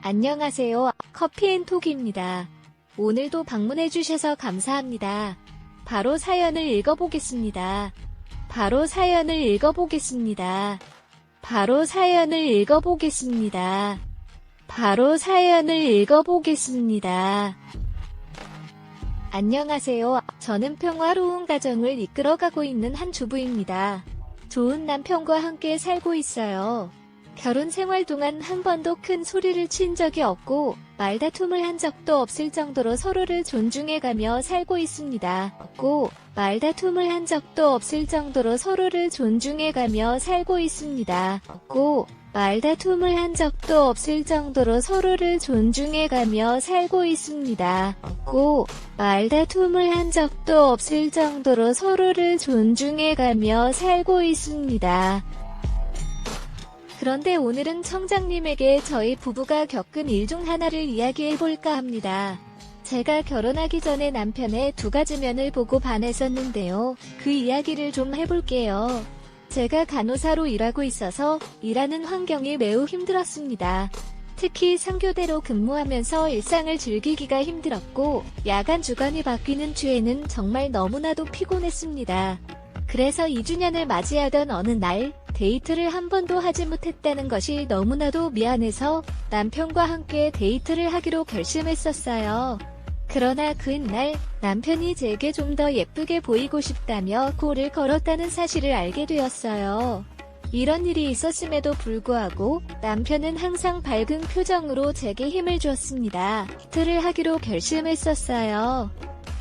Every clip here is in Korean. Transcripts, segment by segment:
안녕하세요. 커피앤톡입니다. 오늘도 방문해주셔서 감사합니다. 바로 사연을 읽어보겠습니다. 바로 사연을 읽어보겠습니다. 바로 사연을 읽어보겠습니다. 바로 사연을 읽어보겠습니다. 안녕하세요. 저는 평화로운 가정을 이끌어가고 있는 한 주부입니다. 좋은 남편과 함께 살고 있어요. 결혼 생활 동안 한 번도 큰 소리를 친 적이 없고 말다툼을 한 적도 없을 정도로 서로를 존중해가며 살고 있습니다. 없고 말다툼을 한 적도 없을 정도로 서로를 존중해가며 살고 있습니다. 없고 말다툼을 한 적도 없을 정도로 서로를 존중해가며 살고 있습니다. 없고 말다툼을 한 적도 없을 정도로 서로를 존중해가며 살고 있습니다. 그런데 오늘은 청장님에게 저희 부부가 겪은 일 중 하나를 이야기해볼까 합니다. 제가 결혼하기 전에 남편의 두 가지 면을 보고 반했었는데요. 그 이야기를 좀 해볼게요. 제가 간호사로 일하고 있어서 일하는 환경이 매우 힘들었습니다. 특히 상교대로 근무하면서 일상을 즐기기가 힘들었고 야간 주간이 바뀌는 주에는 정말 너무나도 피곤했습니다. 그래서 2주년을 맞이하던 어느 날 데이트를 한 번도 하지 못했다는 것이 너무나도 미안해서 남편과 함께 데이트를 하기로 결심했었어요. 그러나 그날 남편이 제게 좀 더 예쁘게 보이고 싶다며 골을 걸었다는 사실을 알게 되었어요. 이런 일이 있었음에도 불구하고 남편은 항상 밝은 표정으로 제게 힘을 주었습니다. 데이트를 하기로 결심했었어요.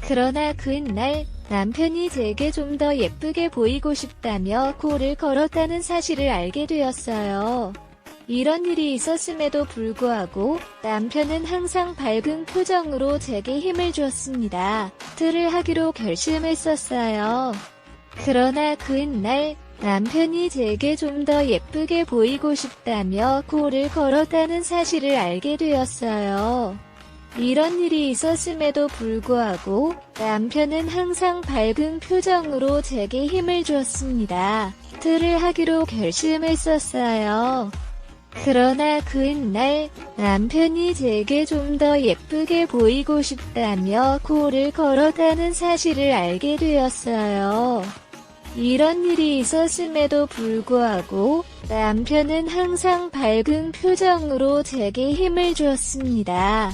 그러나 그날 남편이 제게 좀 더 예쁘게 보이고 싶다며 골을 걸었다는 사실을 알게 되었어요. 이런 일이 있었음에도 불구하고 남편은 항상 밝은 표정으로 제게 힘을 주었습니다. 트를 하기로 결심했었어요. 그러나 그날 남편이 제게 좀 더 예쁘게 보이고 싶다며 골을 걸었다는 사실을 알게 되었어요. 이런 일이 있었음에도 불구하고 남편은 항상 밝은 표정으로 제게 힘을 주었습니다. 트를 하기로 결심했었어요. 그러나 그날 남편이 제게 좀 더 예쁘게 보이고 싶다며 골을 걸었다는 사실을 알게 되었어요. 이런 일이 있었음에도 불구하고 남편은 항상 밝은 표정으로 제게 힘을 주었습니다.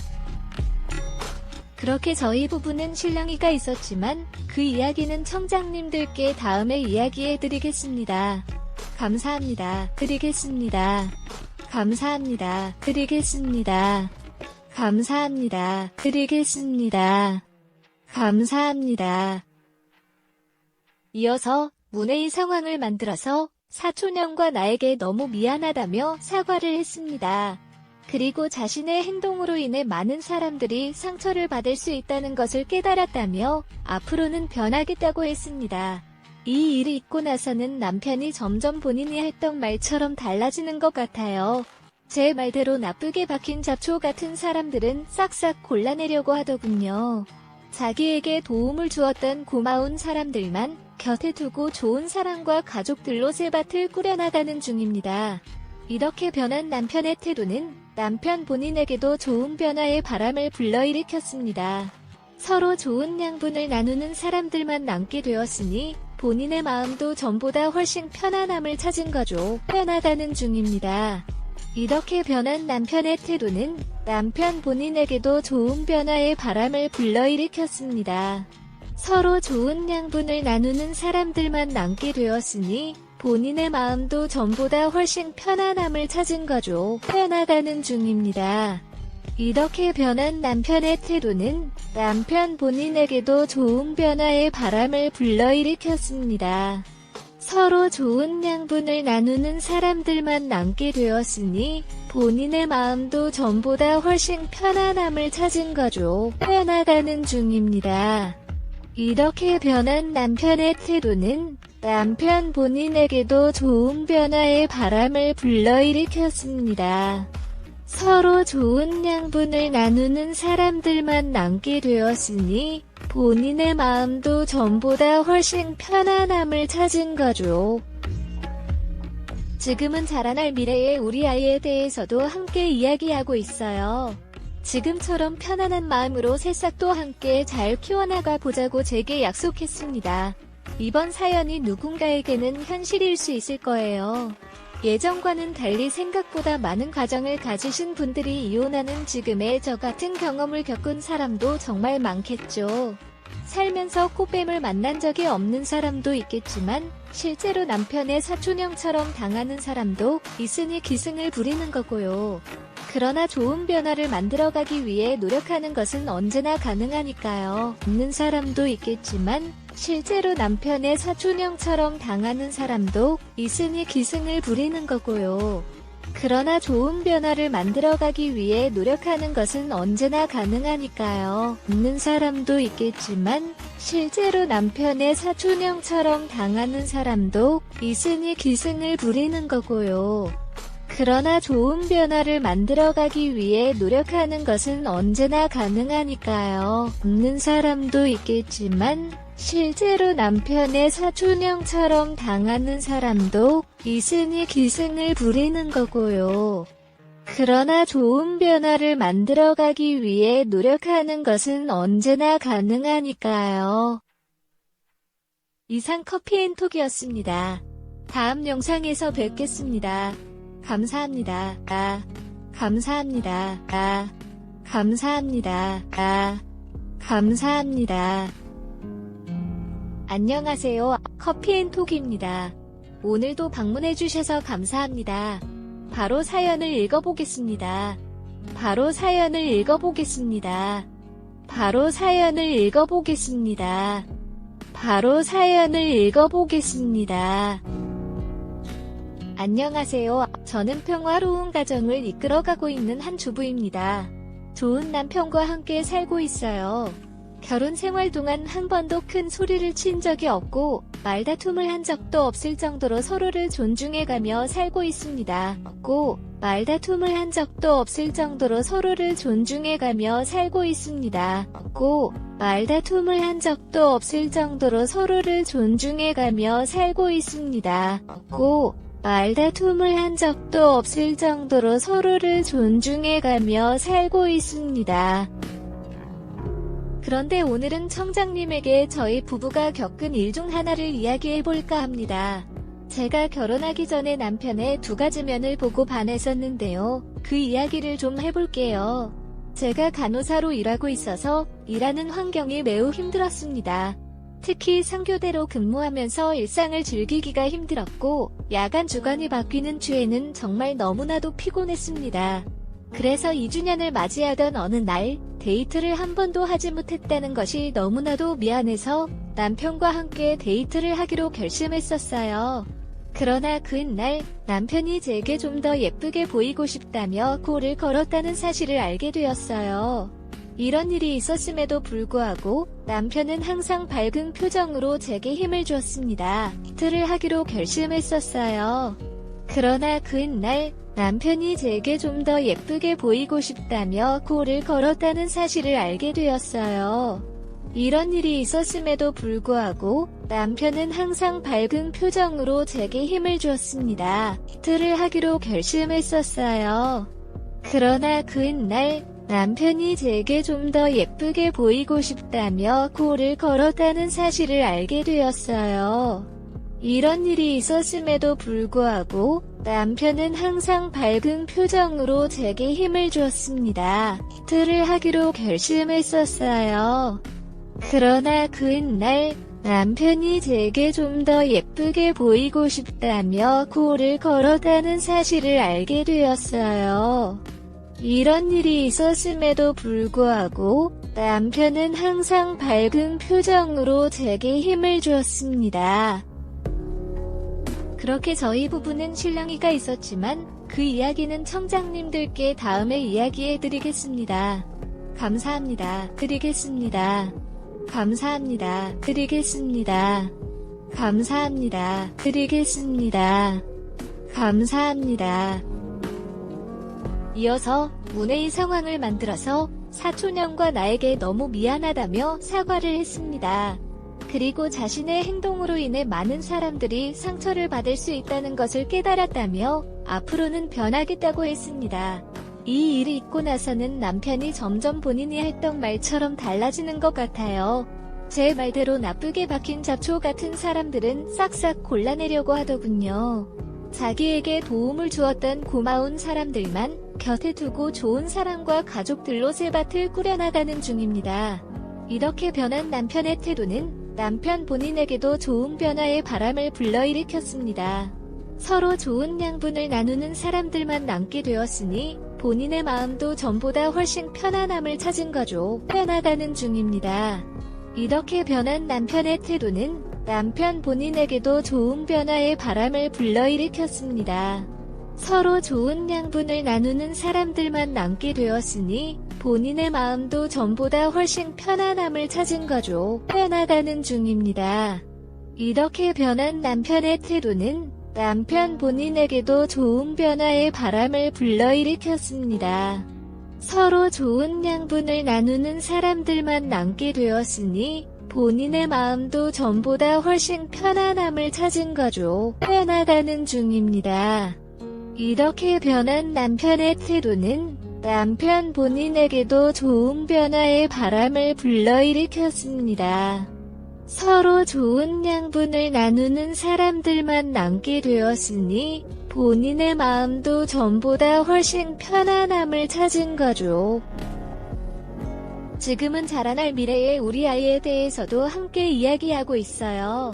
그렇게 저희 부부는 신랑이가 있었지만 그 이야기는 청장님들께 다음에 이야기해 드리겠습니다. 감사합니다. 드리겠습니다. 감사합니다. 드리겠습니다. 감사합니다. 드리겠습니다. 감사합니다. 이어서 문의의 상황을 만들어서 사촌형과 나에게 너무 미안하다며 사과를 했습니다. 그리고 자신의 행동으로 인해 많은 사람들이 상처를 받을 수 있다는 것을 깨달았다며 앞으로는 변하겠다고 했습니다. 이 일이 있고 나서는 남편이 점점 본인이 했던 말처럼 달라지는 것 같아요. 제 말대로 나쁘게 박힌 잡초 같은 사람들은 싹싹 골라내려고 하더군요. 자기에게 도움을 주었던 고마운 사람들만 곁에 두고 좋은 사람과 가족들로 새 밭을 꾸려나가는 중입니다. 이렇게 변한 남편의 태도는 남편 본인에게도 좋은 변화의 바람을 불러일으켰습니다. 서로 좋은 양분을 나누는 사람들만 남게 되었으니 본인의 마음도 전보다 훨씬 편안함을 찾은 거죠. 편하다는 중입니다. 이렇게 변한 남편의 태도는 남편 본인에게도 좋은 변화의 바람을 불러일으켰습니다. 서로 좋은 양분을 나누는 사람들만 남게 되었으니 본인의 마음도 전보다 훨씬 편안함을 찾은 거죠. 편하다는 중입니다. 이렇게 변한 남편의 태도는 남편 본인에게도 좋은 변화의 바람을 불러일으켰습니다. 서로 좋은 양분을 나누는 사람들만 남게 되었으니 본인의 마음도 전보다 훨씬 편안함을 찾은 거죠. 편하다는 중입니다. 이렇게 변한 남편의 태도는 남편 본인에게도 좋은 변화의 바람을 불러일으켰습니다. 서로 좋은 양분을 나누는 사람들만 남게 되었으니 본인의 마음도 전보다 훨씬 편안함을 찾은 거죠. 지금은 자라날 미래의 우리 아이에 대해서도 함께 이야기하고 있어요. 지금처럼 편안한 마음으로 새싹도 함께 잘 키워나가 보자고 제게 약속했습니다. 이번 사연이 누군가에게는 현실일 수 있을 거예요. 예전과는 달리 생각보다 많은 가정을 가지신 분들이 이혼하는 지금의 저 같은 경험을 겪은 사람도 정말 많겠죠. 살면서 꽃뱀을 만난 적이 없는 사람도 있겠지만 실제로 남편의 사촌형처럼 당하는 사람도 있으니 기승을 부리는 거고요. 그러나 좋은 변화를 만들어가기 위해 노력하는 것은 언제나 가능하니까요. 없는 사람도 있겠지만 실제로 남편의 사촌형처럼 당하는 사람도 있으니 기승을 부리는 거고요. 그러나 좋은 변화를 만들어가기 위해 노력하는 것은 언제나 가능하니까요. 없는 사람도 있겠지만 실제로 남편의 사촌형처럼 당하는 사람도 있으니 기승을 부리는 거고요. 그러나 좋은 변화를 만들어가기 위해 노력하는 것은 언제나 가능하니까요. 없는 사람도 있겠지만 실제로 남편의 사촌형처럼 당하는 사람도 있으니 기승을 부리는 거고요. 그러나 좋은 변화를 만들어가기 위해 노력하는 것은 언제나 가능하니까요. 이상 커피앤톡이었습니다. 다음 영상에서 뵙겠습니다. 감사합니다. 아, 감사합니다. 아, 감사합니다. 아, 감사합니다. 안녕하세요. 커피앤톡입니다. 오늘도 방문해주셔서 감사합니다. 바로 사연을 읽어보겠습니다. 바로 사연을 읽어보겠습니다. 바로 사연을 읽어보겠습니다. 바로 사연을 읽어보겠습니다. 안녕하세요. 저는 평화로운 가정을 이끌어가고 있는 한 주부입니다. 좋은 남편과 함께 살고 있어요. 결혼 생활 동안 한 번도 큰 소리를 친 적이 없고 말다툼을 한 적도 없을 정도로 서로를 존중해가며 살고 있습니다. 없고 말다툼을 한 적도 없을 정도로 서로를 존중해가며 살고 있습니다. 없고 말다툼을 한 적도 없을 정도로 서로를 존중해가며 살고 있습니다. 없고 말다툼을 한 적도 없을 정도로 서로를 존중해가며 살고 있습니다. 그런데 오늘은 청장님에게 저희 부부가 겪은 일 중 하나를 이야기해볼까 합니다. 제가 결혼하기 전에 남편의 두 가지 면을 보고 반했었는데요. 그 이야기를 좀 해볼게요. 제가 간호사로 일하고 있어서 일하는 환경이 매우 힘들었습니다. 특히 상교대로 근무하면서 일상을 즐기기가 힘들었고 야간 주간이 바뀌는 주에는 정말 너무나도 피곤했습니다. 그래서 2주년을 맞이하던 어느 날 데이트를 한 번도 하지 못했다는 것이 너무나도 미안해서 남편과 함께 데이트를 하기로 결심했었어요. 그러나 그날 남편이 제게 좀 더 예쁘게 보이고 싶다며 골을 걸었다는 사실을 알게 되었어요. 이런 일이 있었음에도 불구하고 남편은 항상 밝은 표정으로 제게 힘을 주었습니다. 데이트를 하기로 결심했었어요. 그러나 그날 남편이 제게 좀 더 예쁘게 보이고 싶다며 골을 걸었다는 사실을 알게 되었어요. 이런 일이 있었음에도 불구하고 남편은 항상 밝은 표정으로 제게 힘을 주었습니다. 데이트를 하기로 결심했었어요. 그러나 그날 남편이 제게 좀 더 예쁘게 보이고 싶다며 골을 걸었다는 사실을 알게 되었어요. 이런 일이 있었음에도 불구하고 남편은 항상 밝은 표정으로 제게 힘을 주었습니다. 데이트를 하기로 결심했었어요. 그러나 그날 남편이 제게 좀 더 예쁘게 보이고 싶다며 골을 걸었다는 사실을 알게 되었어요. 이런 일이 있었음에도 불구하고 남편은 항상 밝은 표정으로 제게 힘을 주었습니다. 그렇게 저희 부부는 신랑이가 있었지만 그 이야기는 청장님들께 다음에 이야기해 드리겠습니다. 감사합니다. 드리겠습니다. 감사합니다. 드리겠습니다. 감사합니다. 드리겠습니다. 감사합니다. 이어서 문의의 상황을 만들어서 사촌형과 나에게 너무 미안하다며 사과를 했습니다. 그리고 자신의 행동으로 인해 많은 사람들이 상처를 받을 수 있다는 것을 깨달았다며 앞으로는 변하겠다고 했습니다. 이 일이 있고 나서는 남편이 점점 본인이 했던 말처럼 달라지는 것 같아요. 제 말대로 나쁘게 박힌 잡초 같은 사람들은 싹싹 골라내려고 하더군요. 자기에게 도움을 주었던 고마운 사람들만 곁에 두고 좋은 사람과 가족들로 새 밭을 꾸려나가는 중입니다. 이렇게 변한 남편의 태도는 남편 본인에게도 좋은 변화의 바람을 불러일으켰습니다. 서로 좋은 양분을 나누는 사람들만 남게 되었으니 본인의 마음도 전보다 훨씬 편안함을 찾은 거죠. 편나가는 중입니다. 이렇게 변한 남편의 태도는 남편 본인에게도 좋은 변화의 바람을 불러일으켰습니다. 서로 좋은 양분을 나누는 사람들만 남게 되었으니 본인의 마음도 전보다 훨씬 편안함을 찾은 거죠. 편나가는 중입니다. 이렇게 변한 남편의 태도는 남편 본인에게도 좋은 변화의 바람을 불러일으켰습니다. 서로 좋은 양분을 나누는 사람들만 남게 되었으니 본인의 마음도 전보다 훨씬 편안함을 찾은 거죠. 편나가는 중입니다. 이렇게 변한 남편의 태도는 남편 본인에게도 좋은 변화의 바람을 불러일으켰습니다. 서로 좋은 양분을 나누는 사람들만 남게 되었으니 본인의 마음도 전보다 훨씬 편안함을 찾은 거죠. 지금은 자라날 미래의 우리 아이에 대해서도 함께 이야기하고 있어요.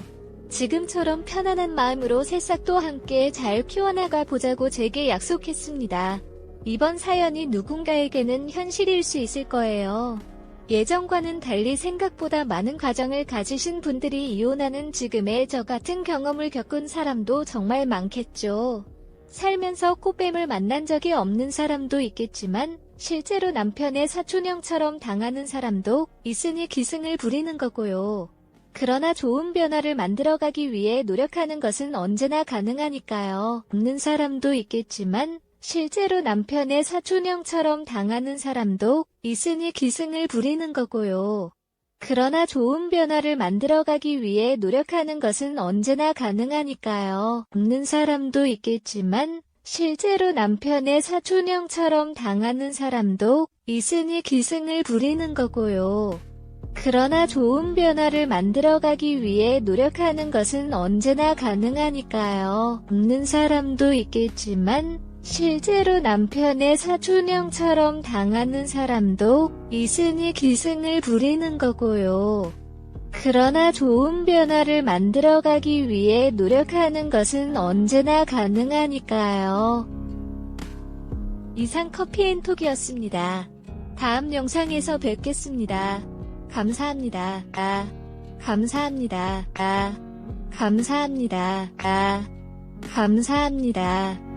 지금처럼 편안한 마음으로 새싹도 함께 잘 키워나가 보자고 제게 약속했습니다. 이번 사연이 누군가에게는 현실일 수 있을 거예요. 예전과는 달리 생각보다 많은 가정을 가지신 분들이 이혼하는 지금의 저 같은 경험을 겪은 사람도 정말 많겠죠. 살면서 꽃뱀을 만난 적이 없는 사람도 있겠지만 실제로 남편의 사촌형처럼 당하는 사람도 있으니 기승을 부리는 거고요. 그러나 좋은 변화를 만들어가기 위해 노력하는 것은 언제나 가능하니까요. 없는 사람도 있겠지만 실제로 남편의 사촌형처럼 당하는 사람도 있으니 기승을 부리는 거고요. 그러나 좋은 변화를 만들어가기 위해 노력하는 것은 언제나 가능하니까요. 없는 사람도 있겠지만 실제로 남편의 사촌형처럼 당하는 사람도 있으니 기승을 부리는 거고요. 그러나 좋은 변화를 만들어가기 위해 노력하는 것은 언제나 가능하니까요. 없는 사람도 있겠지만 실제로 남편의 사촌형처럼 당하는 사람도 있으니 기승을 부리는 거고요. 그러나 좋은 변화를 만들어가기 위해 노력하는 것은 언제나 가능하니까요. 이상 커피앤톡이었습니다. 다음 영상에서 뵙겠습니다. 감사합니다. 아, 감사합니다. 아, 감사합니다. 아, 감사합니다.